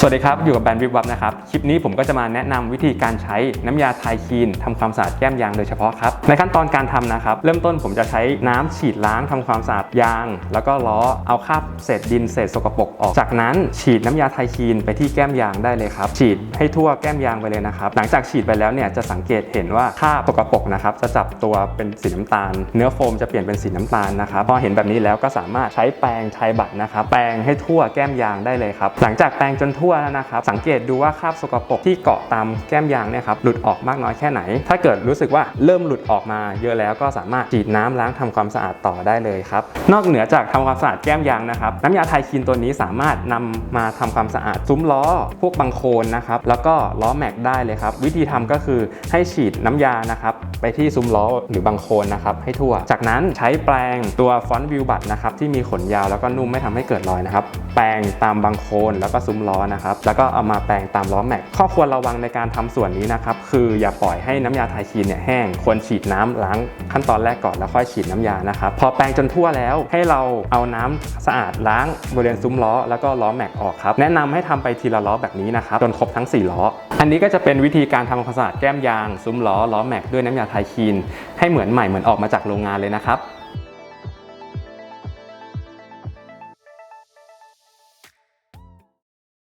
สวัสดีครับ อยู่กับแบรนด์วิบวับนะครับ คลิปนี้ผมก็จะมาแนะนำวิธีการใช้น้ำยาไทยคีนทำความสะอาดแก้มยางโดยเฉพาะครับ ในขั้นตอนการทำนะครับ เริ่มต้นผมจะใช้น้ำฉีดล้างทำความสะอาดยาง แล้วก็ล้อเอาคราบเศษดินเศษสกปรกออก จากนั้นฉีดน้ำยาไทยคีนไปที่แก้มยางได้เลยครับ ฉีดให้ทั่วแก้มยางไปเลยนะครับ หลังจากฉีดไปแล้วเนี่ยจะสังเกตเห็นว่าคราบสกปรกนะครับจะจับตัวเป็นสีน้ำตาล เนื้อโฟมจะเปลี่ยนเป็นสีน้ำตาลนะครับ พอเห็นแบบนี้แล้วก็สามารถใช้แปรงไทยบัตรนะครับ แปรงให้ทั่วแก้มยางได้เลยครับ หลังจากแปรงจนทั่วแล้วนะครับ สังเกตดูว่าคราบสกปรกที่เกาะตามแก้มยางเนี่ยครับหลุดออกมากน้อยแค่ไหน ถ้าเกิดรู้สึกว่าเริ่มหลุดออกมาเยอะแล้วก็สามารถฉีดน้ำล้างทำความสะอาดต่อได้เลยครับ นอกเหนือจากทำความสะอาดแก้มยางนะครับ น้ำยาไทยคีนตัวนี้สามารถนำมาทำความสะอาดซุ้มล้อ พวกบังโคลนนะครับ แล้วก็ล้อแม็กได้เลยครับ วิธีทำก็คือให้ฉีดน้ำยานะครับไปที่ซุ้มล้อหรือบังโคลนนะครับให้ทั่ว จากนั้นใช้แปรงตัวฟอนต์วิวบัตนะครับที่มีขนยาวแล้วก็นุ่มไม่ทำให้เกิดรอยนะครับแปรงตามบังโคลนแล้วก็ซุ้มล้อนะครับแล้วก็เอามาแปรงตามล้อแม็กข้อควรระวังในการทำส่วนนี้นะครับคืออย่าปล่อยให้น้ำยาไทยคีนเนี่ยแห้งควรฉีดน้ำล้างขั้นตอนแรกก่อนแล้วค่อยฉีดน้ำยานะครับพอแปรงจนทั่วแล้วให้เราเอาน้ำสะอาดล้างบริเวณซุ้มล้อแล้วก็ล้อแม็กออกครับแนะนำให้ทำไปทีละล้อแบบนี้นะครับจนครบทั้ง 4 ล้อ อันนี้ก็จะเป็นวิธีการทำความสะอาดแก้มยาง ซุ้มล้อล้อแม็กด้วยน้ำยาไทยคีนให้เหมือนใหม่เหมือนออกมาจากโรงงานเลยนะครับ